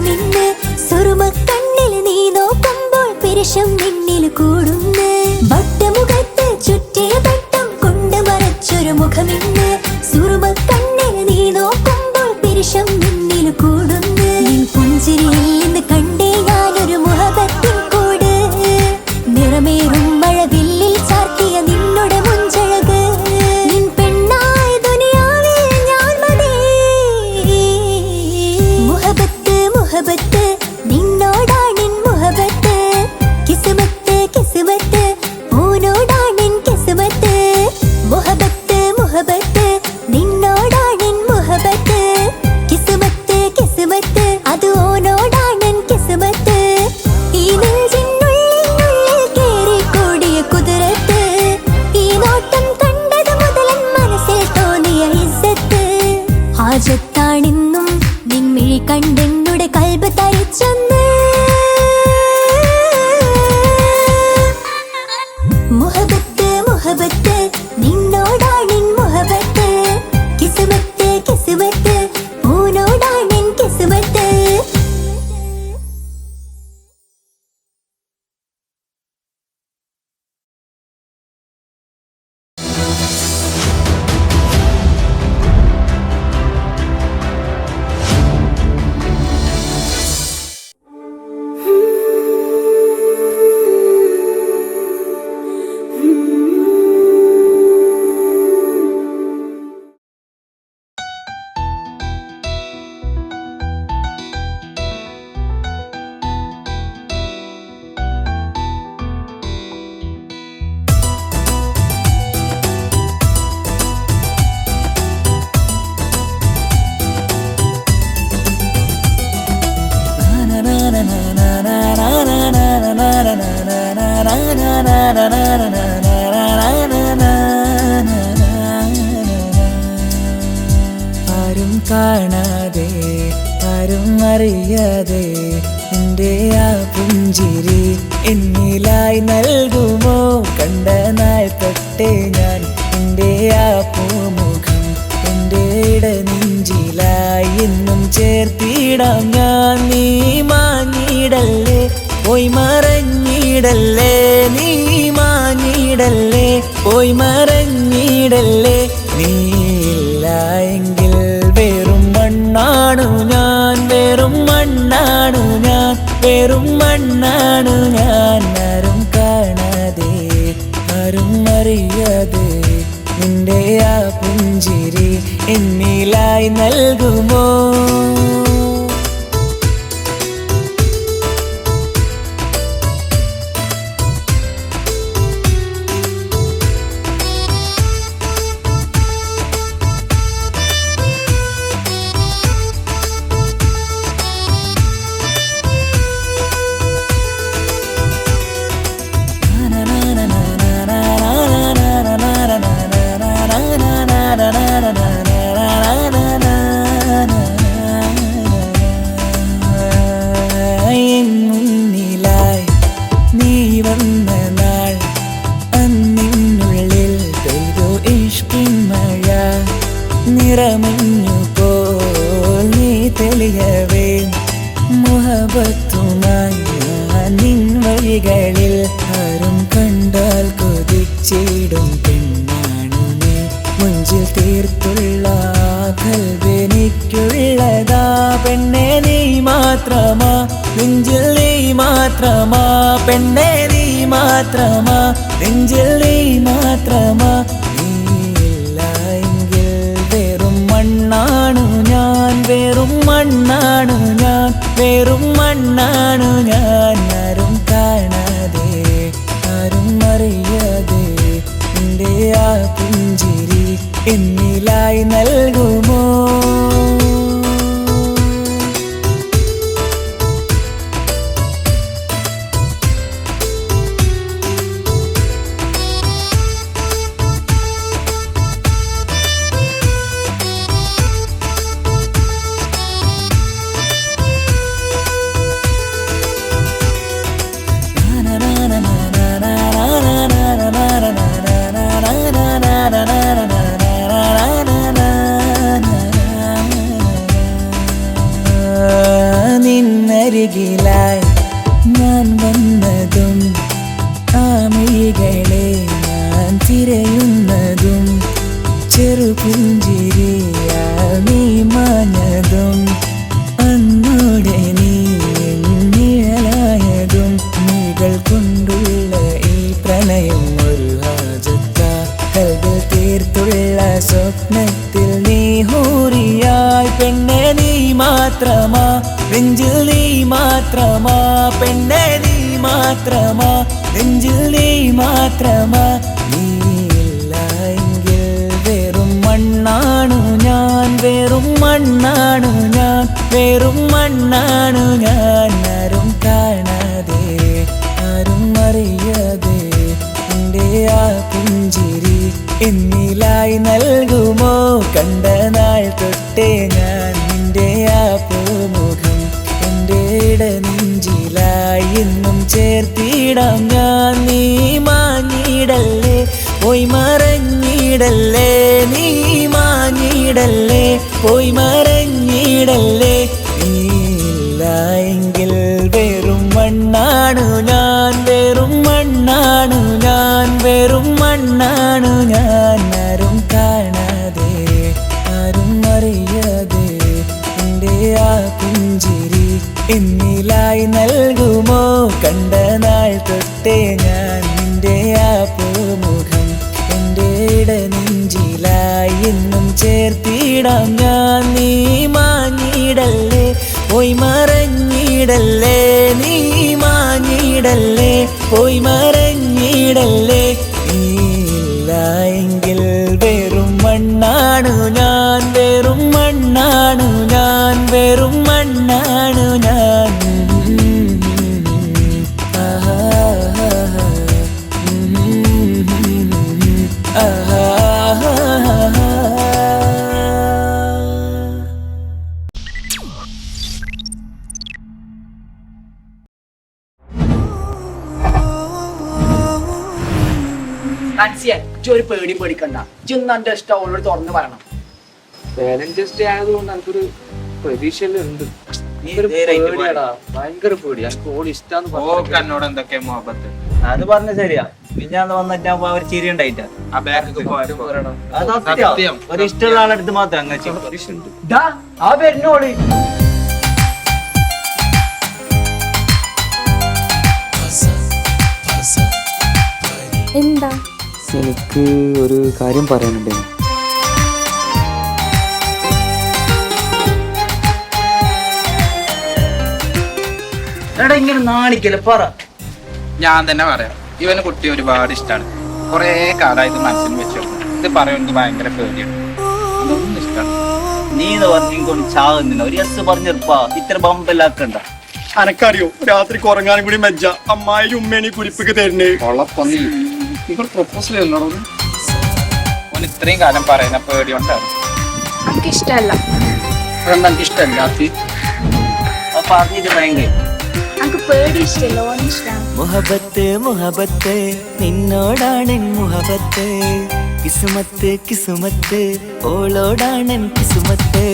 സുഖമിന്ന് സുറുമ കണ്ണിൽ നീ നോക്കുമ്പോൾ പിരശം നിന്നിൽ കൂടുന്നു. വട്ടമുഖത്ത് ചുറ്റി ആരും കാണാതെ ആരും അറിയാതെ എന്റെ ആ പുഞ്ചിരി എന്നിലായി നൽകുമോ? കണ്ട നാൾ തൊട്ടേ ഞാൻ എന്റെ ആ പൂമുഖം എന്റെ ഇട നെഞ്ചിലായി എന്നും ചേർത്തിടാം ഞാൻ. നീ മാങ്ങിയിടല്ലേ പോയി മറഞ്ഞിടല്ലേ? നീ മാങ്ങിയിടല്ലേ പോയി മറഞ്ഞിടല്ലേ? നീ ഇല്ല മണ്ണാണു ഞാൻ വെറും മണ്ണാണു ഞാൻ. ആരും കാണാതെ ആരും അറിയാതെ നിന്റെ ആ പുഞ്ചിരി എന്നിലായി നൽകുമോ? മഹബത്തുമായി നിൻ വഴികളിൽ ഹരം കണ്ടാൽ കൊതിച്ചിടും. പെണ്ണാണ് നീ മുഞ്ചിൽ തീർത്തുള്ള കൽവെനിക്കുള്ളതാ പെണ്ണെ നീ മാത്രമാ നെഞ്ചിൽ നീ മാത്രമാ. പെണ്ണെ നീ മാത്രമാ നെഞ്ചിൽ നീ മാത്രമാ. നീ വെറും മണ്ണാണ് ഞാൻ വെറും മണ്ണാണ് വെറും മണ്ണാണ് ഞാൻ ആരും കാണാതെ ആരും അറിയാതെ എന്റെ ആ പുഞ്ചിരി എന്നിലായി നൽകുമോ മാത്രമാ നെഞ്ചിൽ നീ മാത്രമാ. ചേർത്തിടാം ഞാൻ. നീ മാഞ്ഞിടല്ലേ? പോയി മറഞ്ഞിടല്ലേ? നീ മാഞ്ഞിടല്ലേ? പോയി മറഞ്ഞിടല്ലേ? നീയില്ല എങ്കിൽ വെറും മണ്ണാണു ഞാൻ. വെറും മണ്ണാണു ഞാൻ. വെറും മണ്ണാണു ഞാൻ. കണ്ട നാൾ തൊട്ടേ ഞാൻ നിന്റെ ആ പൂമുഖം എന്റെ ഇടനെഞ്ചിലായി എന്നും ചേർത്തിടാം ഞാൻ. നീ മാഞ്ഞിടല്ലേ പോയി മറഞ്ഞിടല്ലേ. നീ മാഞ്ഞിടല്ലേ പോയി മറഞ്ഞിടല്ലേ. ഇജ്ജ് ഒരു പേടി പേടിക്കണ്ട. ഇജ്ജൊന്നും എന്റെ ഇഷ്ടം അവളോട് തുറന്ന് പറയണം. ബാലൻസ് ആയതുകൊണ്ട് എനിക്കൊരു പ്രതീക്ഷയുണ്ട് നീ ഒരു നേരായിട്ട് പേടിയാടാ. ഭയങ്കര പേടി എനിക്ക് ഓൾ ഇഷ്ടാന്ന് പറഞ്ഞു എന്നോട് എന്തൊക്കെ മുഹബത്ത്? അത് പറഞ്ഞ ശരിയാ. പിന്നെ വന്നിട്ട് അവർ ചിരി ഉണ്ടായിട്ടാ. ആ അത് സത്യം. സത്യം. ഒരു ഇഷ്ടമുള്ള ആളെടുത്ത് മാത്രം ആ വരുന്നോൾ. എന്താ? എനിക്ക് ഒരു കാര്യം പറയാനുണ്ട്. എടാ ഇങ്ങനെ നാണിക്കല്ലേ പറ. ഞാൻ തന്നെ പറയാം. ഇവന് കുട്ടി ഒരുപാട് ഇഷ്ടമാണ് കുറേ കാലമായിട്ട് മനസ്സിൽ വെച്ചു. ഇത് പറയുന്നത് ഭയങ്കര പേടിയാണ്. അതൊന്നും ഇഷ്ടമാണ് നീ എന്ന് പറഞ്ഞു ചാകുന്നില്ല ഒരു എസ് പറഞ്ഞിരുപ്പാ. ഇത്ര ബമ്പലാക്കണ്ട അനക്കറിയോ രാത്രി കുറങ്ങാനും കൂടി മെജ്ജ. അമ്മായി ഉമ്മേനി കുരിപ്പിക്ക് തരുന്നേ. ഉള്ളപ്പൊന്നി നിങ്ങൾ പ്രൊപ്പോസൽ ചെയ്യുന്നോടോ ഓൻ ഇത്രയും കാലം പറയുന്ന പേടി ഉണ്ടാവും എനിക്ക് ഇഷ്ടമല്ല അതെന്താ എനിക്ക് ഇഷ്ടമല്ലാത്ത അത് പറഞ്ഞിട്ട് ഭയങ്കര. എനിക്ക് പേടി ഇഷ്ടമല്ല ഓന് ഇഷ്ടമാണ്. മുഹബത്ത് മുഹബത്ത് നിന്നോടാണെൻ മുഹബത്ത്. കിസുമത്ത് കിസുമത്ത് ഓളോടാണെൻ കിസുമത്ത്.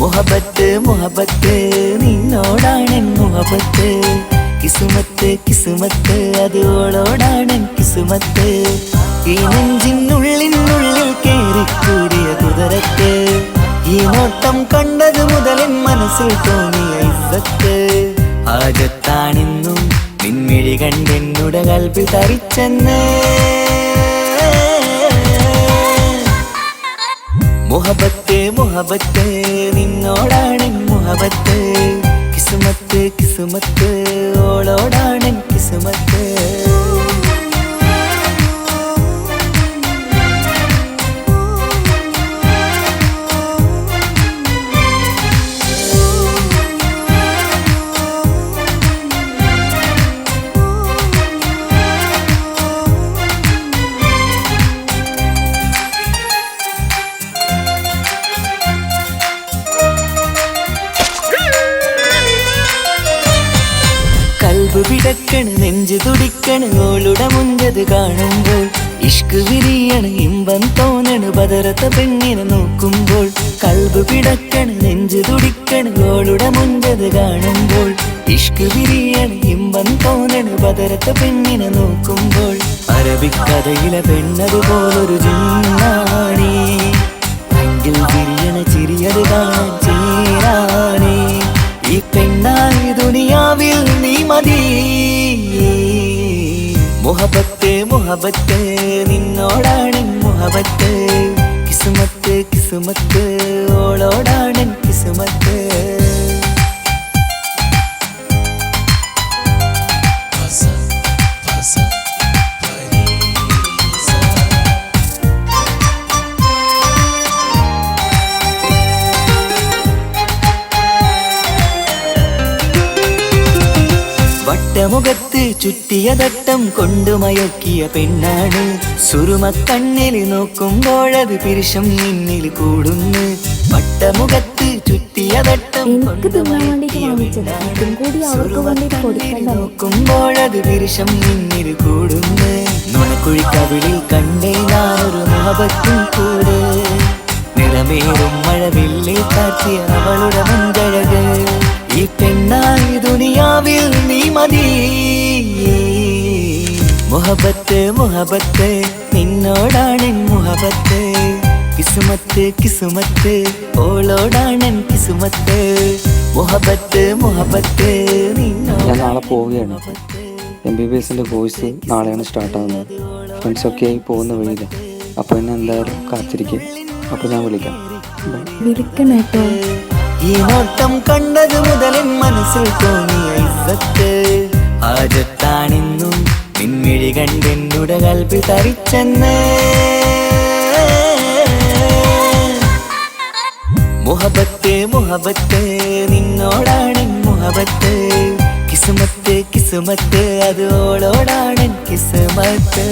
മുഹബത്ത് മുഹബത്ത് നിന്നോടാണെൻ മുഹബത്ത്. കിസുമത്ത് കിസുമത്ത് അത് ഓളോടാണ് കിസുമത്ത്. ഈ നെഞ്ചിനുള്ളിനുള്ളിൽ കേറിക്കൂടിയ കുതിരത്ത് ഈ നോട്ടം കണ്ടത് മുതൽ മനസ്സിൽ തോന്നിയ ഇസത്ത് ആജത്താണെന്നും നിൻമിഴി കണ്ടെന്നുടെ കൽപ്പിൽ തറിച്ചെന്ന് മുഹബത്ത് മുഹബത്ത് ഇമ്പം തോന്നണ് പതരത്ത പെണ്ണിനെ നോക്കുമ്പോൾ കൽബ് പിടക്കണ് നെഞ്ചു തുടിക്കണ് ഗോളുടെ മുഞ്ചത് കാണുമ്പോൾ ഇഷ്ക് വിരിയണ് ഇമ്പം തോന്നണ് പതരത്ത പെണ്ണിനെ നോക്കുമ്പോൾ അറബിക്കഥയിലെ പെണ്ണതുപോലൊരു ജിന്നാണി അങ്കിൽ വിരിയണ ചിരിയത് കാണാൻ ചേരാനേ ഈ പെണ്ണായി ദുനിയാവിൽ നീ മതി. മുഹബത്ത് മുഹബത്ത് നിന്നോടാണെൻ മുഹബത്ത്. കിസുമത്ത് കിസുമത്ത് ഓളോടാണെൻ കിസുമത്ത്. വട്ടമുഖത്ത് ചുറ്റിയ തട്ടം കൊണ്ടു മയക്കിയ പെണ്ണാണ് സുറുമക്കണ്ണിൽ നോക്കുമ്പോഴത് പിരിശം നിന്നിൽ കൂടുന്നു. വട്ടമുഖത്ത് ചുറ്റിയ തട്ടം നോക്കുമ്പോഴത് പിരിശം നിന്നിൽ കൂടുന്നു. നുണക്കുഴി കവിളിൽ കണ്ടേ ഞാനൊരു മുഹബത്തും കൂടെ. നിറമേറും മഴവില്ലിൽ കാറ്റിയ അവളുടെ മുൻകഴക് ഈ പെണ്ണായി ദുനിയാവിൽ നീ മതി. മുഹബത്ത് മുഹബത്ത് നിന്നോടാണ് മുഹബത്ത്. കിസുമത്ത് കിസുമത്ത് ഓളോടാണ് കിസുമത്ത്. മുഹബത്ത് മുഹബത്ത് ഞാൻ നാളെ പോവുകയാണ്. എം ബി ബി എസിന്റെ കോഴ്സ് നാളെയാണ് സ്റ്റാർട്ട് ആവുന്നത്. ഫ്രണ്ട്സൊക്കെ ആയി പോകുന്ന വഴിയില്ല അപ്പോൾ എന്നെ എന്തായാലും കാത്തിരിക്കും. അപ്പോൾ ഞാൻ വിളിക്കാം. വിളിക്കണേട്ടോ വിളിക്കണം കേട്ടോ. ഈ നോട്ടം കണ്ടത് മുതൽ എൻ മനസ്സിൽ തോന്നിയ ഇസത്ത് ആജത്താണെന്നും നിൻമിഴി കണ്ടെന്നുടെ കൽപ്പി തരിച്ചെന്ന്. മുഹബത്ത് മുഹബത്ത് നിന്നോടാണ് മുഹബത്ത്. കിസുമത്ത് കിസുമത്ത് അത് കിസുമത്ത്.